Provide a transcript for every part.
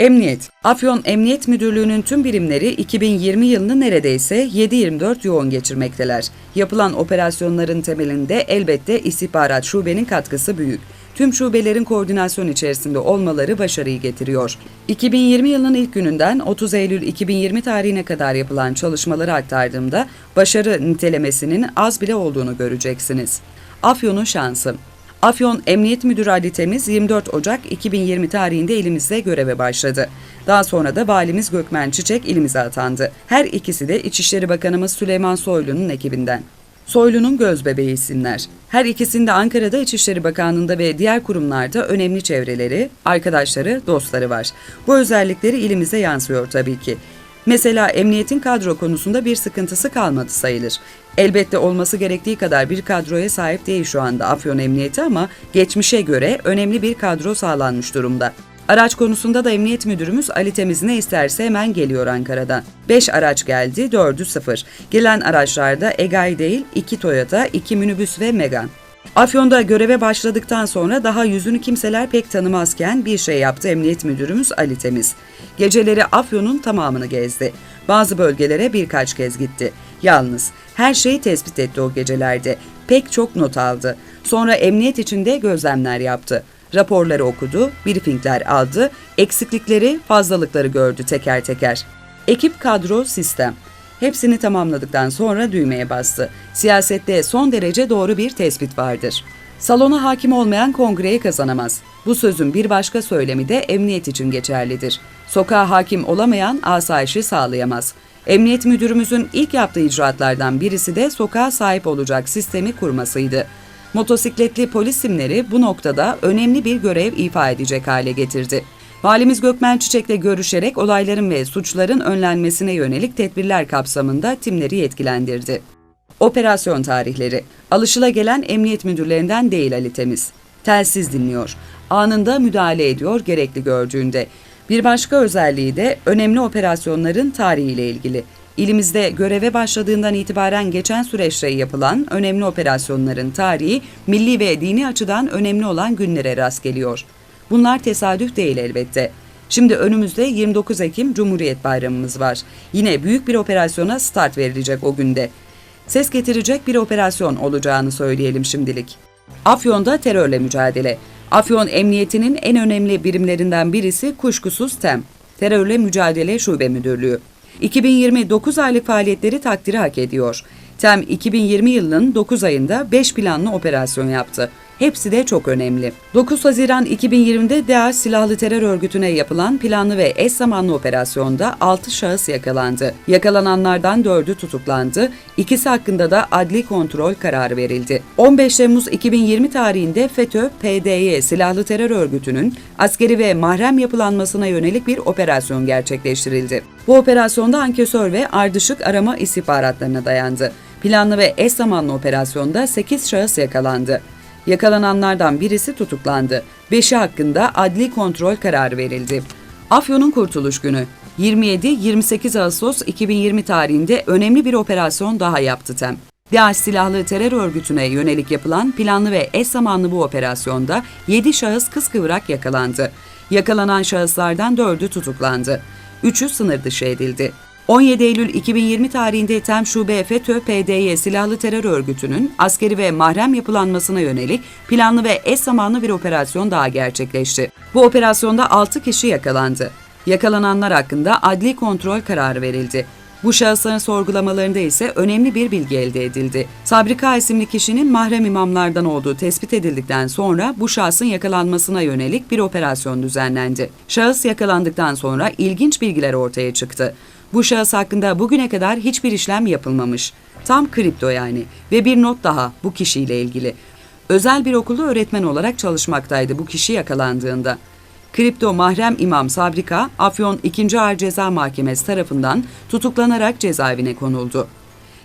Emniyet. Afyon Emniyet Müdürlüğü'nün tüm birimleri 2020 yılını neredeyse 7-24 yoğun geçirmekteler. Yapılan operasyonların temelinde elbette istihbarat şubenin katkısı büyük. Tüm şubelerin koordinasyon içerisinde olmaları başarıyı getiriyor. 2020 yılının ilk gününden 30 Eylül 2020 tarihine kadar yapılan çalışmaları aktardığımda başarı nitelemesinin az bile olduğunu göreceksiniz. Afyon'un şansı. Afyon Emniyet Müdürü Ali Temiz 24 Ocak 2020 tarihinde elimizde göreve başladı. Daha sonra da valimiz Gökmen Çiçek ilimize atandı. Her ikisi de İçişleri Bakanımız Süleyman Soylu'nun ekibinden. Soylu'nun göz bebeği isimler. Her ikisinde Ankara'da İçişleri Bakanlığı'nda ve diğer kurumlarda önemli çevreleri, arkadaşları, dostları var. Bu özellikleri ilimize yansıyor tabii ki. Mesela emniyetin kadro konusunda bir sıkıntısı kalmadı sayılır. Elbette olması gerektiği kadar bir kadroya sahip değil şu anda Afyon Emniyeti ama geçmişe göre önemli bir kadro sağlanmış durumda. Araç konusunda da Emniyet Müdürümüz Ali Temiz ne isterse hemen geliyor Ankara'dan. 5 araç geldi, 4'ü 0. Gelen araçlarda Egay değil, 2 Toyota, 2 minibüs ve Megan. Afyon'da göreve başladıktan sonra daha yüzünü kimseler pek tanımazken bir şey yaptı Emniyet Müdürümüz Ali Temiz. Geceleri Afyon'un tamamını gezdi. Bazı bölgelere birkaç kez gitti. Yalnız her şeyi tespit etti o gecelerde. Pek çok not aldı. Sonra emniyet içinde gözlemler yaptı. Raporları okudu, briefingler aldı, eksiklikleri, fazlalıkları gördü teker teker. Ekip kadro sistem. Hepsini tamamladıktan sonra düğmeye bastı. Siyasette son derece doğru bir tespit vardır. Salona hakim olmayan kongreyi kazanamaz. Bu sözün bir başka söylemi de emniyet için geçerlidir. Sokağa hakim olamayan asayişi sağlayamaz. Emniyet müdürümüzün ilk yaptığı icraatlardan birisi de sokağa sahip olacak sistemi kurmasıydı. Motosikletli polis simleri bu noktada önemli bir görev ifa edecek hale getirdi. Valimiz Gökmen Çiçek'le görüşerek olayların ve suçların önlenmesine yönelik tedbirler kapsamında timleri yetkilendirdi. Operasyon tarihleri. Alışılagelen emniyet müdürlerinden değil Ali Temiz. Telsiz dinliyor. Anında müdahale ediyor gerekli gördüğünde. Bir başka özelliği de önemli operasyonların tarihiyle ilgili. İlimizde göreve başladığından itibaren geçen süreçte yapılan önemli operasyonların tarihi milli ve dini açıdan önemli olan günlere rast geliyor. Bunlar tesadüf değil elbette. Şimdi önümüzde 29 Ekim Cumhuriyet Bayramımız var. Yine büyük bir operasyona start verilecek o günde. Ses getirecek bir operasyon olacağını söyleyelim şimdilik. Afyon'da terörle mücadele. Afyon Emniyeti'nin en önemli birimlerinden birisi kuşkusuz TEM. Terörle Mücadele Şube Müdürlüğü. 2029 aylık faaliyetleri takdiri hak ediyor. TEM 2020 yılının 9 ayında 5 planlı operasyon yaptı. Hepsi de çok önemli. 9 Haziran 2020'de DAEŞ silahlı terör örgütüne yapılan planlı ve eş zamanlı operasyonda 6 şahıs yakalandı. Yakalananlardan 4'ü tutuklandı. İkisi hakkında da adli kontrol kararı verildi. 15 Temmuz 2020 tarihinde FETÖ, PDY silahlı terör örgütünün askeri ve mahrem yapılanmasına yönelik bir operasyon gerçekleştirildi. Bu operasyonda ankesör ve ardışık arama istihbaratlarına dayandı. Planlı ve eş zamanlı operasyonda 8 şahıs yakalandı. Yakalananlardan birisi tutuklandı. Beşi hakkında adli kontrol kararı verildi. Afyon'un Kurtuluş Günü 27-28 Ağustos 2020 tarihinde önemli bir operasyon daha yaptı TEM. DAEŞ silahlı terör örgütüne yönelik yapılan planlı ve eş zamanlı bu operasyonda 7 şahıs kıskıvrak yakalandı. Yakalanan şahıslardan 4'ü tutuklandı. 3'ü sınır dışı edildi. 17 Eylül 2020 tarihinde TEM Şube FETÖ PDY silahlı terör örgütünün askeri ve mahrem yapılanmasına yönelik planlı ve eş zamanlı bir operasyon daha gerçekleşti. Bu operasyonda 6 kişi yakalandı. Yakalananlar hakkında adli kontrol kararı verildi. Bu şahısların sorgulamalarında ise önemli bir bilgi elde edildi. Sabrika isimli kişinin mahrem imamlardan olduğu tespit edildikten sonra bu şahsın yakalanmasına yönelik bir operasyon düzenlendi. Şahıs yakalandıktan sonra ilginç bilgiler ortaya çıktı. Bu şahıs hakkında bugüne kadar hiçbir işlem yapılmamış. Tam kripto yani. Ve bir not daha bu kişiyle ilgili. Özel bir okulda öğretmen olarak çalışmaktaydı bu kişi yakalandığında. Kripto mahrem imam Sabrika, Afyon 2. Ağır Ceza Mahkemesi tarafından tutuklanarak cezaevine konuldu.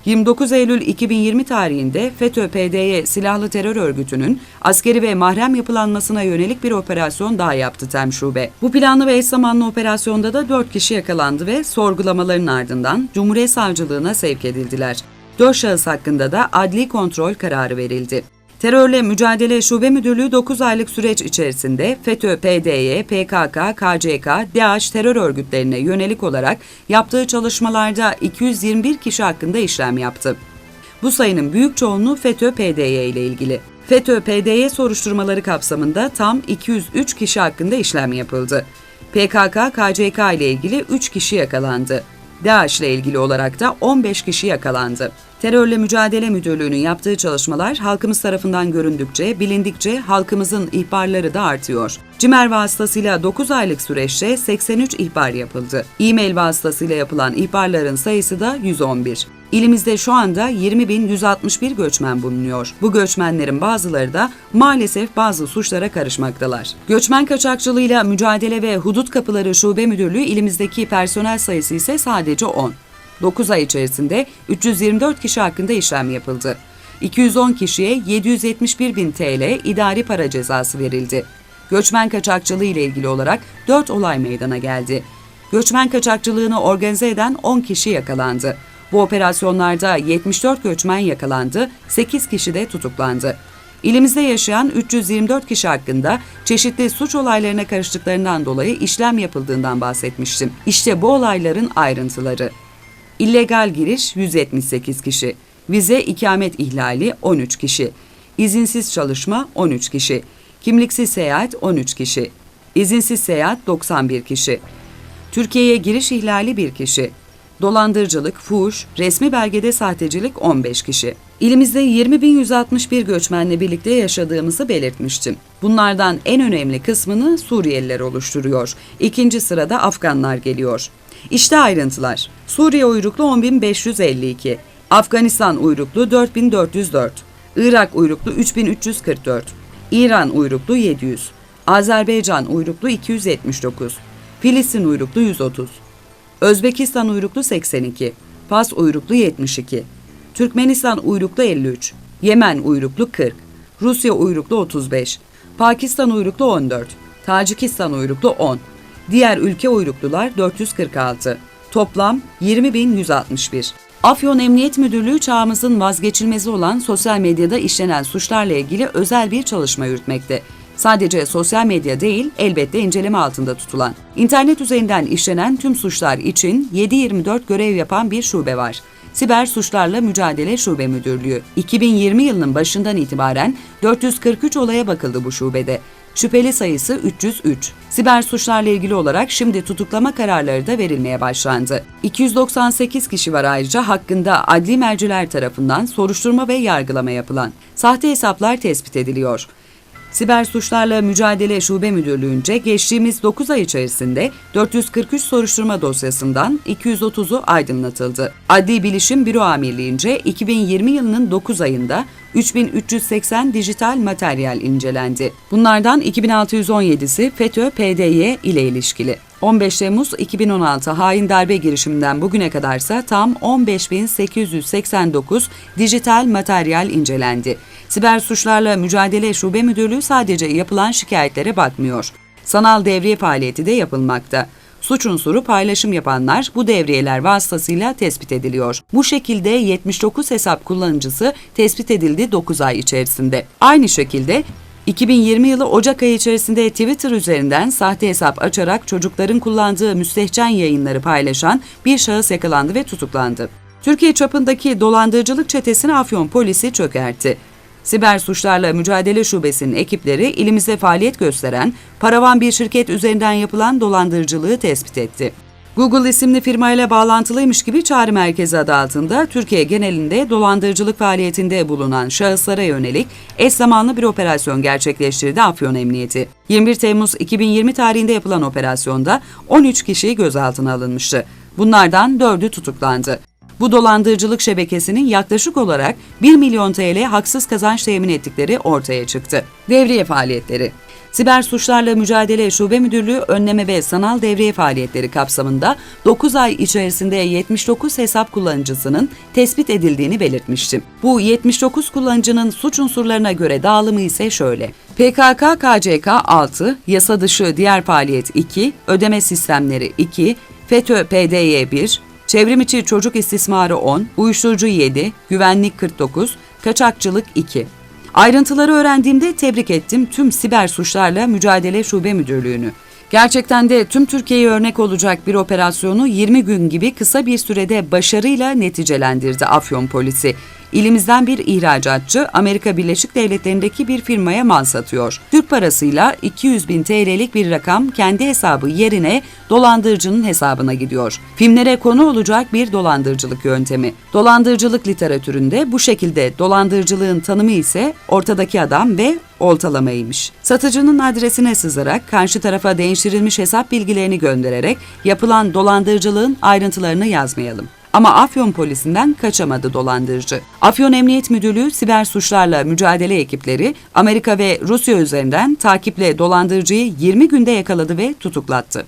29 Eylül 2020 tarihinde FETÖ-PDY silahlı terör örgütünün askeri ve mahrem yapılanmasına yönelik bir operasyon daha yaptı TEM Şube. Bu planlı ve eş zamanlı operasyonda da 4 kişi yakalandı ve sorgulamaların ardından Cumhuriyet Savcılığına sevk edildiler. 4 şahıs hakkında da adli kontrol kararı verildi. Terörle Mücadele Şube Müdürlüğü 9 aylık süreç içerisinde FETÖ, PDY, PKK, KCK, DAEŞ terör örgütlerine yönelik olarak yaptığı çalışmalarda 221 kişi hakkında işlem yaptı. Bu sayının büyük çoğunluğu FETÖ-PDY ile ilgili. FETÖ-PDY soruşturmaları kapsamında tam 203 kişi hakkında işlem yapıldı. PKK-KCK ile ilgili 3 kişi yakalandı. DAEŞ ile ilgili olarak da 15 kişi yakalandı. Terörle Mücadele Müdürlüğü'nün yaptığı çalışmalar halkımız tarafından göründükçe, bilindikçe halkımızın ihbarları da artıyor. CİMER vasıtasıyla 9 aylık süreçte 83 ihbar yapıldı. E-mail vasıtasıyla yapılan ihbarların sayısı da 111. İlimizde şu anda 20.161 göçmen bulunuyor. Bu göçmenlerin bazıları da maalesef bazı suçlara karışmaktalar. Göçmen kaçakçılığıyla mücadele ve hudut kapıları şube müdürlüğü ilimizdeki personel sayısı ise sadece 10. 9 ay içerisinde 324 kişi hakkında işlem yapıldı. 210 kişiye 771 bin TL idari para cezası verildi. Göçmen kaçakçılığı ile ilgili olarak 4 olay meydana geldi. Göçmen kaçakçılığını organize eden 10 kişi yakalandı. Bu operasyonlarda 74 göçmen yakalandı, 8 kişi de tutuklandı. İlimizde yaşayan 324 kişi hakkında çeşitli suç olaylarına karıştıklarından dolayı işlem yapıldığından bahsetmiştim. İşte bu olayların ayrıntıları. İllegal giriş 178 kişi, vize ikamet ihlali 13 kişi, izinsiz çalışma 13 kişi, kimliksiz seyahat 13 kişi, izinsiz seyahat 91 kişi, Türkiye'ye giriş ihlali 1 kişi, dolandırıcılık, fuhuş, resmi belgede sahtecilik 15 kişi. İlimizde 20.161 göçmenle birlikte yaşadığımızı belirtmiştim. Bunlardan en önemli kısmını Suriyeliler oluşturuyor. İkinci sırada Afganlar geliyor. İşte ayrıntılar. Suriye uyruklu 10.552, Afganistan uyruklu 4404, Irak uyruklu 3344, İran uyruklu 700, Azerbaycan uyruklu 279, Filistin uyruklu 130, Özbekistan uyruklu 82, Fas uyruklu 72, Türkmenistan uyruklu 53, Yemen uyruklu 40, Rusya uyruklu 35, Pakistan uyruklu 14, Tacikistan uyruklu 10, diğer ülke uyruklular 446. Toplam 20.161. Afyon Emniyet Müdürlüğü çağımızın vazgeçilmezi olan sosyal medyada işlenen suçlarla ilgili özel bir çalışma yürütmekte. Sadece sosyal medya değil, elbette inceleme altında tutulan. İnternet üzerinden işlenen tüm suçlar için 7-24 görev yapan bir şube var. Siber Suçlarla Mücadele Şube Müdürlüğü. 2020 yılının başından itibaren 443 olaya bakıldı bu şubede. Şüpheli sayısı 303. Siber suçlarla ilgili olarak şimdi tutuklama kararları da verilmeye başlandı. 298 kişi var ayrıca hakkında adli merciler tarafından soruşturma ve yargılama yapılan. Sahte hesaplar tespit ediliyor. Siber Suçlarla Mücadele Şube Müdürlüğü'nce geçtiğimiz 9 ay içerisinde 443 soruşturma dosyasından 230'u aydınlatıldı. Adli Bilişim Büro Amirliğince 2020 yılının 9 ayında 3380 dijital materyal incelendi. Bunlardan 2617'si FETÖ-PDY ile ilişkili. 15 Temmuz 2016 hain darbe girişiminden bugüne kadarsa tam 15.889 dijital materyal incelendi. Siber suçlarla mücadele şube müdürlüğü sadece yapılan şikayetlere bakmıyor. Sanal devriye faaliyeti de yapılmakta. Suç unsuru paylaşım yapanlar bu devriyeler vasıtasıyla tespit ediliyor. Bu şekilde 79 hesap kullanıcısı tespit edildi 9 ay içerisinde. Aynı şekilde 2020 yılı Ocak ayı içerisinde Twitter üzerinden sahte hesap açarak çocukların kullandığı müstehcen yayınları paylaşan bir şahıs yakalandı ve tutuklandı. Türkiye çapındaki dolandırıcılık çetesini Afyon polisi çökertti. Siber Suçlarla Mücadele Şubesi'nin ekipleri ilimizde faaliyet gösteren paravan bir şirket üzerinden yapılan dolandırıcılığı tespit etti. Google isimli firmayla bağlantılıymış gibi çağrı merkezi adı altında Türkiye genelinde dolandırıcılık faaliyetinde bulunan şahıslara yönelik eş zamanlı bir operasyon gerçekleştirdi Afyon Emniyeti. 21 Temmuz 2020 tarihinde yapılan operasyonda 13 kişi gözaltına alınmıştı. Bunlardan 4'ü tutuklandı. Bu dolandırıcılık şebekesinin yaklaşık olarak 1 milyon TL haksız kazanç temin ettikleri ortaya çıktı. Devriye faaliyetleri Siber Suçlarla Mücadele Şube Müdürlüğü önleme ve sanal devriye faaliyetleri kapsamında 9 ay içerisinde 79 hesap kullanıcısının tespit edildiğini belirtmiştim. Bu 79 kullanıcının suç unsurlarına göre dağılımı ise şöyle. PKK KCK 6, yasa dışı diğer faaliyet 2, ödeme sistemleri 2, FETÖ PDY 1, Çevrim içi çocuk istismarı 10, uyuşturucu 7, güvenlik 49, kaçakçılık 2. Ayrıntıları öğrendiğimde tebrik ettim tüm siber suçlarla mücadele şube müdürlüğünü. Gerçekten de tüm Türkiye'ye örnek olacak bir operasyonu 20 gün gibi kısa bir sürede başarıyla neticelendirdi Afyon polisi. İlimizden bir ihracatçı Amerika Birleşik Devletleri'ndeki bir firmaya mal satıyor. Türk parasıyla 200 bin TL'lik bir rakam kendi hesabı yerine dolandırıcının hesabına gidiyor. Filmlere konu olacak bir dolandırıcılık yöntemi. Dolandırıcılık literatüründe bu şekilde dolandırıcılığın tanımı ise ortadaki adam ve oltalamaymış. Satıcının adresine sızarak karşı tarafa değiştirilmiş hesap bilgilerini göndererek yapılan dolandırıcılığın ayrıntılarını yazmayalım. Ama Afyon polisinden kaçamadı dolandırıcı. Afyon Emniyet Müdürlüğü siber suçlarla mücadele ekipleri Amerika ve Rusya üzerinden takiple dolandırıcıyı 20 günde yakaladı ve tutuklattı.